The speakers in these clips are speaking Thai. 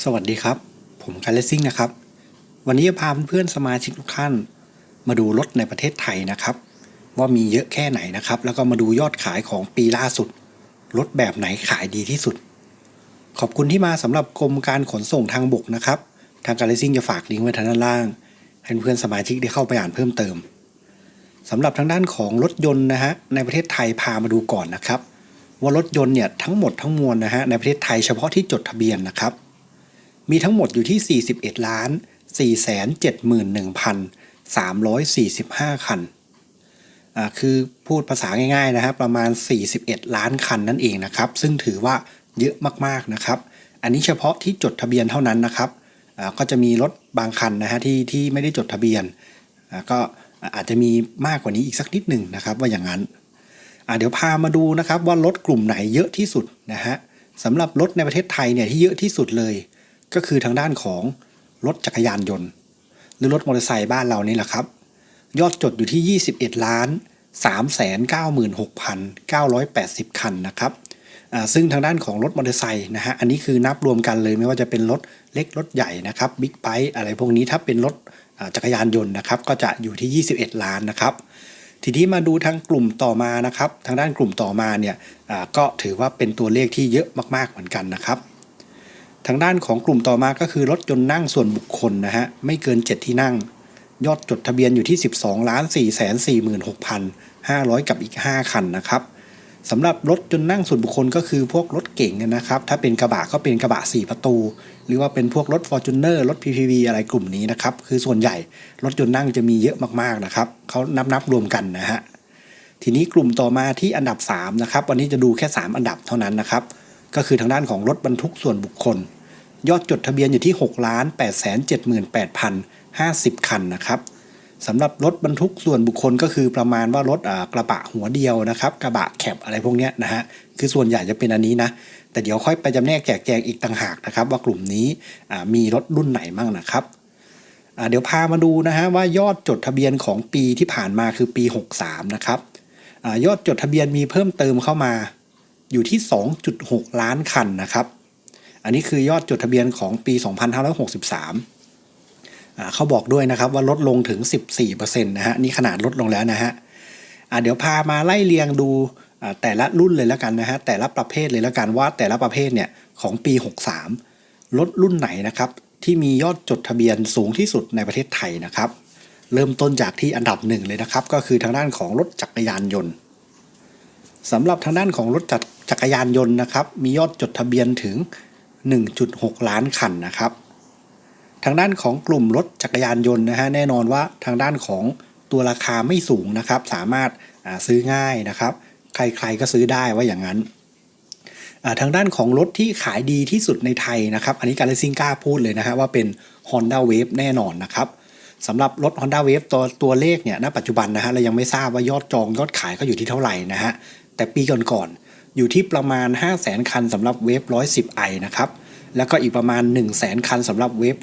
สวัสดีครับ ผมการเลสซิ่งนะครับ วันนี้จะพาเพื่อนๆสมาชิกทุกท่าน มาดูรถในประเทศไทยนะครับ ว่ามีเยอะแค่ไหนนะครับ แล้วก็มาดูยอดขายของปีล่าสุด รถแบบไหนขายดีที่สุด ขอบคุณที่มาสำหรับกรมการขนส่งทางบกนะครับ ทางการเลสซิ่งจะฝากลิงก์ไว้ทางด้านล่าง ให้เพื่อนสมาชิกได้เข้าไปอ่านเพิ่มเติมสำหรับทางด้านของรถยนต์นะฮะในประเทศไทยพามาดูก่อนนะครับ ว่ารถยนต์เนี่ยทั้งหมดทั้งมวลนะฮะในประเทศไทยเฉพาะที่จดทะเบียนนะครับ มีทั้งหมดอยู่ที่ 41ล้าน471,345 คัน อ่า คือพูดภาษาง่ายๆนะครับ ประมาณ 41 ล้านคันนั่นเองนะครับ ซึ่งถือว่าเยอะมากๆนะครับ อันนี้เฉพาะที่จดทะเบียนเท่านั้นนะครับ อ่า ก็จะมีรถบางคันนะฮะที่ที่ไม่ได้จดทะเบียน อ่า ก็อาจจะมีมากกว่านี้อีกสักนิดหนึ่งนะครับ ว่าอย่างนั้น อ่า เดี๋ยวพามาดูนะครับว่ารถกลุ่มไหนเยอะที่สุดนะฮะสำหรับรถในประเทศไทยเนี่ยที่เยอะที่สุดเลย ก็คือทางด้านของรถจักรยานยนต์ หรือรถมอเตอร์ไซค์บ้านเรานี่แหละครับ ยอดจดอยู่ที่ 21 ล้าน 396,980 คันนะครับซึ่งทางด้านของรถมอเตอร์ไซค์นะฮะอันนี้คือนับรวมกันเลยไม่ว่าจะเป็นรถเล็กรถใหญ่นะครับบิ๊กไบค์อะไรพวกนี้ถ้าเป็นรถจักรยานยนต์นะครับก็จะอยู่ที่ 21 ล้านนะครับทีนี้มาดูทางกลุ่มต่อมานะครับ ทางด้านกลุ่มต่อมาเนี่ยก็ถือว่าเป็นตัวเลขที่เยอะมากๆเหมือนกันนะครับ ทางด้านของกลุ่มต่อมาก็คือรถยนต์นั่งส่วนบุคคลนะฮะไม่เกิน 7 ที่นั่ง ยอดจดทะเบียนอยู่ที่ 12ล้าน4 4 6 500 กับอีก 5 คันนะครับสำหรับรถยนต์นั่งส่วนบุคคลก็คือพวกรถเก๋งนะครับ ถ้าเป็นกระบะก็เป็นกระบะ 4 ประตู หรือว่าเป็นพวกรถ f o r t u n e r รถ PPV อะไรกลุ่มนี้นะครับ คือส่วนใหญ่รถยนต์นั่งจะมีเยอะมากๆนะครับเขานับนับรวมกันนะฮะทีนี้กลุ่มต่อมาที่อันดับ3นะครับวันนี้จะดูแค่ 3 อันดับเท่านั้นนะครับ ก็คือทางด้านของรถบรรทุกส่วนบุคคล ยอดจดทะเบียนอยู่ที่6ล้าน8 7 8 50 คันนะครับสำหรับรถบรรทุกส่วนบุคคลก็คือประมาณว่ารถกระบะหัวเดียวนะครับกระบะแคบอะไรพวกนี้นะฮะคือส่วนใหญ่จะเป็นอันนี้นะแต่เดี๋ยวค่อยไปจำแนกแจกแจงอีกต่างหากนะครับ ว่ากลุ่มนี้มีรถรุ่นไหนมั่งนะครับเดี๋ยวพามาดูนะฮะว่ายอดจดทะเบียนของปีที่ผ่านมาคือปี 63 นะครับอยอดจดทะเบียนมีเพิ่มเติมเข้ามา อยู่ที่ 2.6 ล้านคันนะครับ อันนี้คือยอดจดทะเบียนของปี 2563 เขาบอกด้วยนะครับว่าลดลงถึง 14%นะฮะนี่ขนาดลดลงแล้วนะฮะเดี๋ยวพามาไล่เรียงดูแต่ละรุ่นเลยแล้วกันนะฮะแต่ละประเภทเลยแล้วกันว่าแต่ละประเภทเนี่ยของปี 63รถรุ่นไหนนะครับที่มียอดจดทะเบียนสูงที่สุดในประเทศไทยนะครับ เริ่มต้นจากที่อันดับหนึ่งเลยนะครับ ก็คือทางด้านของรถจักรยานยนต์ สำหรับทางด้านของรถจักรจักรยานยนต์นะครับ มียอดจดทะเบียนถึง 1.6 ล้านคันนะครับ ทางด้านของกลุ่มรถจักรยานยนต์นะฮะแน่นอนว่าทางด้านของตัวราคาไม่สูงนะครับ สามารถาซื้อง่ายนะครับ ใครๆก็ซื้อได้ว่าอย่างนั้นาทางด้านของรถที่ขายดีที่สุดในไทยนะครับ อันนี้การเลซิงกล้าพูดเลยนะฮะว่าเป็น Honda Wave แน่นอนนะครับสำหรับรถ Honda Wave ตัวตัวเลขเนี่ยณปัจจุบันนะฮะเรายังไม่ทราบว่ายอดจองยอดขายเขาอยู่ที่เท่าไหร่นะฮะ แต่ปีก่อนๆอยู่ที่ประมาณ 5 0 0 0 0 0 คันสำหรับ Wave 110 i นะครับ แล้วก็อีกประมาณ 1 0 0 0 0 0 คันสำหรับ Wave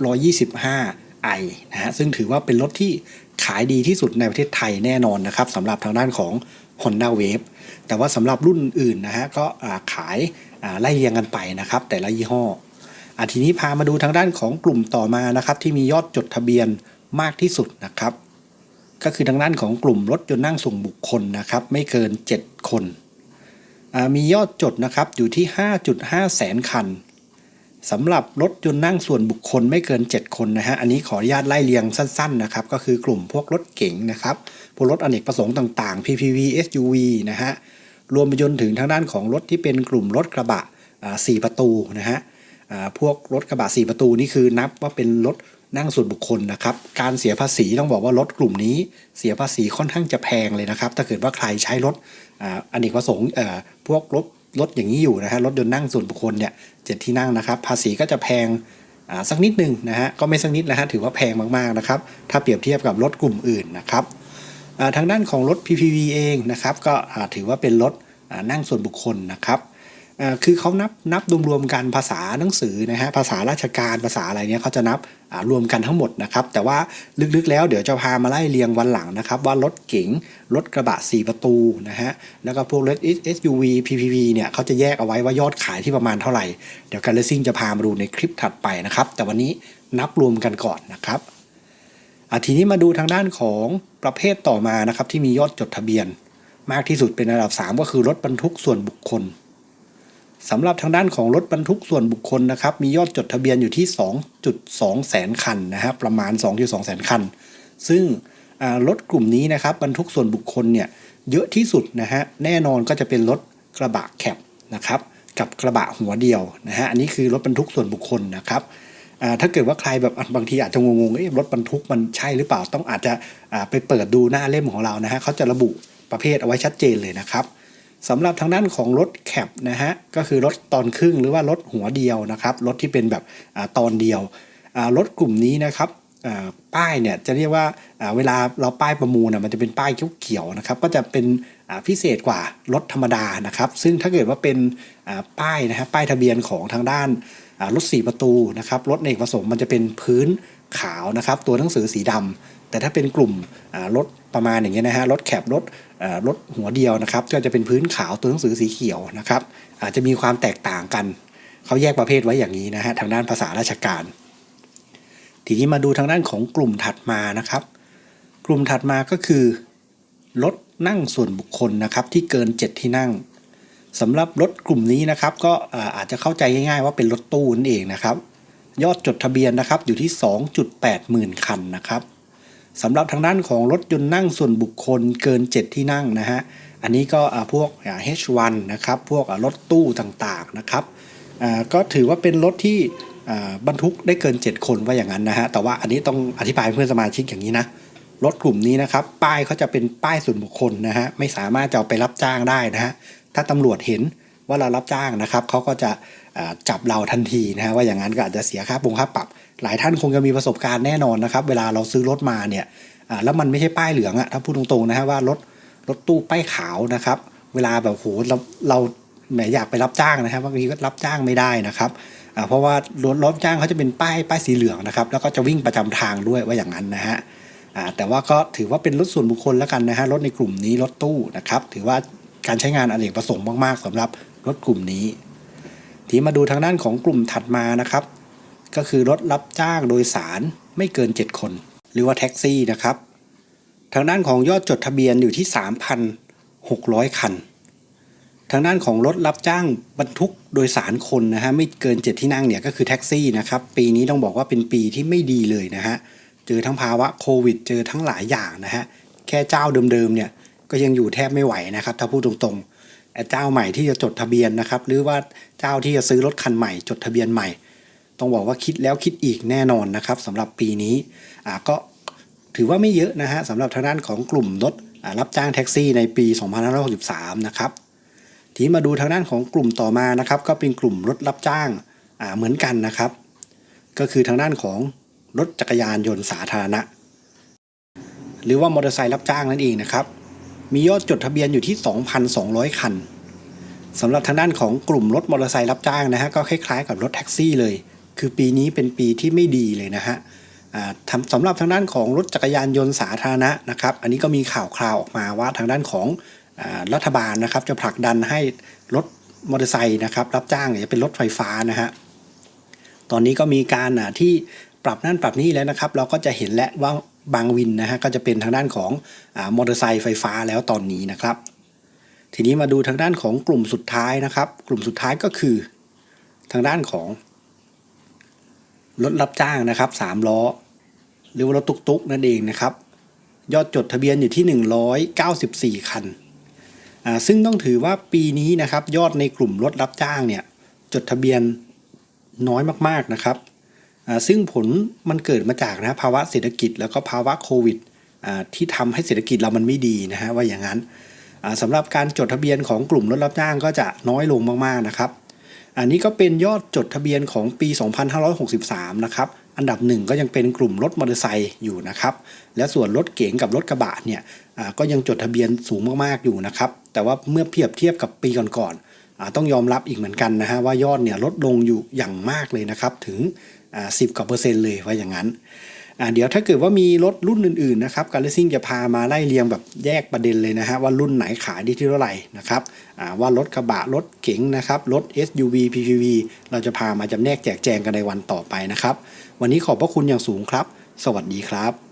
125 i นะฮะซึ่งถือว่าเป็นรถที่ขายดีที่สุดในประเทศไทยแน่นอนนะครับสำหรับทางด้านของ Honda Wave แต่ว่าสำหรับรุ่นอื่นนะฮะก็ขายไล่เรียงกันไปนะครับ แต่ละยี่ห้ออะทีนี้พามาดูทางด้านของกลุ่มต่อมานะครับ ที่มียอดจดทะเบียนมากที่สุดนะครับ ก็คือทางด้านของกลุ่มรถยนต์นั่งส่งบุคคลนะครับ ไม่เกิน7 คน มียอดจดนะครับอยู่ที่ 5.5 แสนคันสำหรับรถยนต์นั่งส่วนบุคคลไม่เกิน 7 คนนะฮะ อันนี้ขออนุญาตไล่เรียงสั้นๆนะครับ ก็คือกลุ่มพวกรถเก๋งนะครับ พวกรถอเนกประสงค์ต่างๆ PPV SUV นะฮะ รวมไปจนถึงทางด้านของรถที่เป็นกลุ่มรถกระบะสี่ประตูนะฮะพวกรถกระบะสี่ประตูนี่คือนับว่าเป็นรถ นั่งส่วนบุคคลนะครับ การเสียภาษีต้องบอกว่ารถกลุ่มนี้ เสียภาษีค่อนข้างจะแพงเลยนะครับ ถ้าเกิดว่าใครใช้รถอ่าอเนกประสงค์พวกรถรถอย่างนี้อยู่นะฮะรถยนต์นั่งส่วนบุคคลเนี่ยเจ็ดที่นั่งนะครับ ภาษีก็จะแพงสักนิดหนึ่งนะฮะก็ไม่สักนิดนะฮะถือว่าแพงมากๆนะครับถ้าเปรียบเทียบกับรถกลุ่มอื่นนะครับทางด้านของรถ PPV เองนะครับก็ถือว่าเป็นรถนั่งส่วนบุคคลนะครับ คือเขานับนับรวมๆกันภาษาหนังสือนะฮะภาษาราชการภาษาอะไรเนี้ยเขาจะนับรวมกันทั้งหมดนะครับ แต่ว่าลึกๆแล้วเดี๋ยวจะพามาไล่เรียงวันหลังนะครับ ว่ารถเก๋งรถกระบะ 4 ประตูนะฮะแล้วก็พวกรถ SUV PPV เนี่ยเขาจะแยกเอาไว้ว่ายอดขายที่ประมาณเท่าไหร่ เดี๋ยวการเลซิ่งจะพามาดูในคลิปถัดไปนะครับ แต่วันนี้นับรวมกันก่อนนะครับทีนี้มาดูทางด้านของประเภทต่อมานะครับที่มียอดจดทะเบียน มากที่สุดเป็นอันดับ 3 ก็คือรถบรรทุกส่วนบุคคล สำหรับทางด้านของรถบรรทุกส่วนบุคคลนะครับ มียอดจดทะเบียนอยู่ที่ 2.2 แสนคันนะฮะประมาณ 2.2 แสนคัน ซึ่งรถกลุ่มนี้นะครับบรรทุกส่วนบุคคลเนี่ยเยอะที่สุดนะฮะแน่นอนก็จะเป็นรถกระบะแคปนะครับกับกระบะหัวเดียวนะฮะอันนี้คือรถบรรทุกส่วนบุคคลนะครับถ้าเกิดว่าใครแบบบางทีอาจจะงงๆรถบรรทุกมันใช่หรือเปล่าต้องอาจจะไปเปิดดูหน้าเล่มของเรานะฮะเขาจะระบุประเภทเอาไว้ชัดเจนเลยนะครับ สำหรับทางด้านของรถแคปนะฮะก็คือรถตอนครึ่งหรือว่ารถหัวเดียวนะครับรถที่เป็นแบบอตอนเดียวรถกลุ่มนี้นะครับป้ายเนี่ยจะเรียกว่าเวลาเราป้ายประมูลนะมันจะเป็นป้ายเขียวๆนะครับก็จะเป็นพิเศษกว่ารถธรรมดานะครับซึ่งถ้าเกิดว่าเป็นป้ายนะฮะป้ายทะเบียนของทางด้านอ่ารถ 4 ประตูนะครับรถเอกประสงค์มันจะเป็นพื้น ขาวนะครับ ตัวหนังสือสีดำแต่ถ้าเป็นกลุ่มรถประมาณอย่างเงี้ยนะฮะรถแคปรถรถหัวเดียวนะครับ ก็จะเป็นพื้นขาวตัวหนังสือสีเขียวนะครับอาจจะมีความแตกต่างกัน เขาแยกประเภทไว้อย่างนี้นะฮะทางด้านภาษาราชการ ทีนี้มาดูทางด้านของกลุ่มถัดมานะครับ กลุ่มถัดมาก็คือรถนั่งส่วนบุคคลนะครับที่เกิน 7 ที่นั่งสำหรับรถกลุ่มนี้นะครับ ก็อาอาจจะเข้าใจง่ายๆว่าเป็นรถตู้นั่นเองนะครับ ยอดจดทะเบียนนะครับอยู่ที่ 2.8หมื่นคันนะครับสำหรับทางด้านของรถยนต์นั่งส่วนบุคคลเกิน 7 ที่นั่งนะฮะอันนี้ก็อ่าพวก H1 นะครับพวกรถตู้ต่างๆนะครับอ่าก็ถือว่าเป็นรถที่อ่าบรรทุกได้เกิน 7 คนว่าอย่างนั้นนะฮะแต่ว่าอันนี้ต้องอธิบายเพื่อนสมาชิกอย่างนี้นะรถกลุ่มนี้นะครับ ป้ายเขาจะเป็นป้ายส่วนบุคคลนะฮะไม่สามารถจะเอาไปรับจ้างได้นะฮะถ้าตำรวจเห็น ว่าเรารับจ้างนะครับเขาก็จะจับเราทันทีนะฮะว่าอย่างนั้นก็อาจจะเสียค่าปรุงค่าปรับ หลายท่านคงจะมีประสบการณ์แน่นอนนะครับ เวลาเราซื้อรถมาเนี่ยแล้วมันไม่ใช่ป้ายเหลืองอะถ้าพูดตรงๆนะฮะว่ารถรถตู้ป้ายขาวนะครับ เวลาแบบโหเราเราแหมอยากไปรับจ้างนะครับบางทีก็รับจ้างไม่ได้นะครับเพราะว่ารถรับจ้างเขาจะเป็นป้ายป้ายสีเหลืองนะครับ แล้วก็จะวิ่งประจำทางด้วยว่าอย่างนั้นนะฮะแต่ว่าก็ถือว่าเป็นรถส่วนบุคคลแล้วกันนะฮะรถในกลุ่มนี้รถตู้นะครับ ถือว่าการใช้งานอเนกประสงค์มากๆสำหรับ รถกลุ่มนี้ ทีมาดูทางด้านของกลุ่มถัดมานะครับ ก็คือรถรับจ้างโดยสารไม่เกิน 7 คน หรือว่าแท็กซี่นะครับ ทางด้านของยอดจดทะเบียนอยู่ที่ 3,600 คัน ทางด้านของรถรับจ้างบรรทุกโดยสารคนนะฮะไม่เกิน 7 ที่นั่งเนี่ยก็คือแท็กซี่นะครับปีนี้ต้องบอกว่าเป็นปีที่ไม่ดีเลยนะฮะเจอทั้งภาวะโควิด เจอทั้งหลายอย่างนะฮะแค่เจ้าเดิมๆเนี่ยก็ยังอยู่แทบไม่ไหวนะครับ ถ้าพูดตรงๆ เจ้าใหม่ที่จะจดทะเบียนนะครับ หรือว่าเจ้าที่จะซื้อรถคันใหม่จดทะเบียนใหม่ ต้องบอกว่าคิดแล้วคิดอีกแน่นอนนะครับสำหรับปีนี้ก็ถือว่าไม่เยอะนะฮะสำหรับทางด้านของกลุ่มรถรับจ้างแท็กซี่ในปี 2563 นะครับทีมาดูทางด้านของกลุ่มต่อมานะครับก็เป็นกลุ่มรถรับจ้างาเหมือนกันนะครับ ก็คือทางด้านของรถจักรยานยนต์สาธารณะ หรือว่ามอเตอร์ไซค์รับจ้างนั่นเองนะครับ มียอดจดทะเบียนอยู่ที่ 2,200 คันสำหรับทางด้านของกลุ่มรถมอเตอร์ไซค์รับจ้างนะฮะก็คล้ายๆกับรถแท็กซี่เลย คือปีนี้เป็นปีที่ไม่ดีเลยนะฮะสำหรับทางด้านของรถจักรยานยนต์สาธารณะนะครับ อันนี้ก็มีข่าวคราวออกมาว่าทางด้านของอรัฐบาลนะครับ จะผลักดันให้รถมอเตอร์ไซค์นะครับรับจ้างจะเป็นรถไฟฟ้านะฮะตอนนี้ก็มีการที่ปรับนั่นปรับนี่แล้วนะครับ เราก็จะเห็นแล้วว่า บางวินนะฮะก็จะเป็นทางด้านของอมอเตอร์ไซค์ไฟฟ้าแล้วตอนนี้นะครับ ทีนี้มาดูทางด้านของกลุ่มสุดท้ายนะครับ กลุ่มสุดท้ายก็คือ ทางด้านของรถรับจ้างนะครับสามล้อหรือว่ารถตุกๆนั่นเองนะครับ ยอดจดทะเบียนอยู่ที่ 194 คันอ่าซึ่งต้องถือว่าปีนี้นะครับยอดในกลุ่มรถรับจ้างเนี่ยจดทะเบียนน้อยมากๆนะครับ ซึ่งผลมันเกิดมาจากนะภาวะเศรษฐกิจแล้วก็ภาวะโควิดที่ทำให้เศรษฐกิจเรามันไม่ดีนะฮะว่าอย่างนั้นอ่าสำหรับการจดทะเบียนของกลุ่มรถรับจ้างก็จะน้อยลงมากๆนะครับ อันนี้ก็เป็นยอดจดทะเบียนของปี 2563 นะครับอันดับหนึ่งก็ยังเป็นกลุ่มรถมอเตอร์ไซค์อยู่นะครับ และส่วนรถเก๋งกับรถกระบะเนี่ยก็ยังจดทะเบียนสูงมากๆอยู่นะครับ แต่ว่าเมื่อเทียบเทียบกับปีก่อนๆต้องยอมรับอีกเหมือนกันนะฮะว่ายอดเนี่ยลดลงอยู่อย่างมากเลยนะครับถึง อ่า10กว่าเปอร์เซ็นต์เลยว่าอย่างนั้นอ่าเดี๋ยวถ้าเกิดว่ามีรถรุ่นอื่นๆนะครับการเลสซิ่งจะพามาไล่เรียงแบบแยกประเด็นเลยนะฮะว่ารุ่นไหนขายดีที่เท่าไหร่นะครับอ่าว่ารถกระบะรถเก๋งนะครับรถ SUV PPV เราจะพามาจำแนกแจกแจงกันในวันต่อไปนะครับ วันนี้ขอบพระคุณอย่างสูงครับ สวัสดีครับ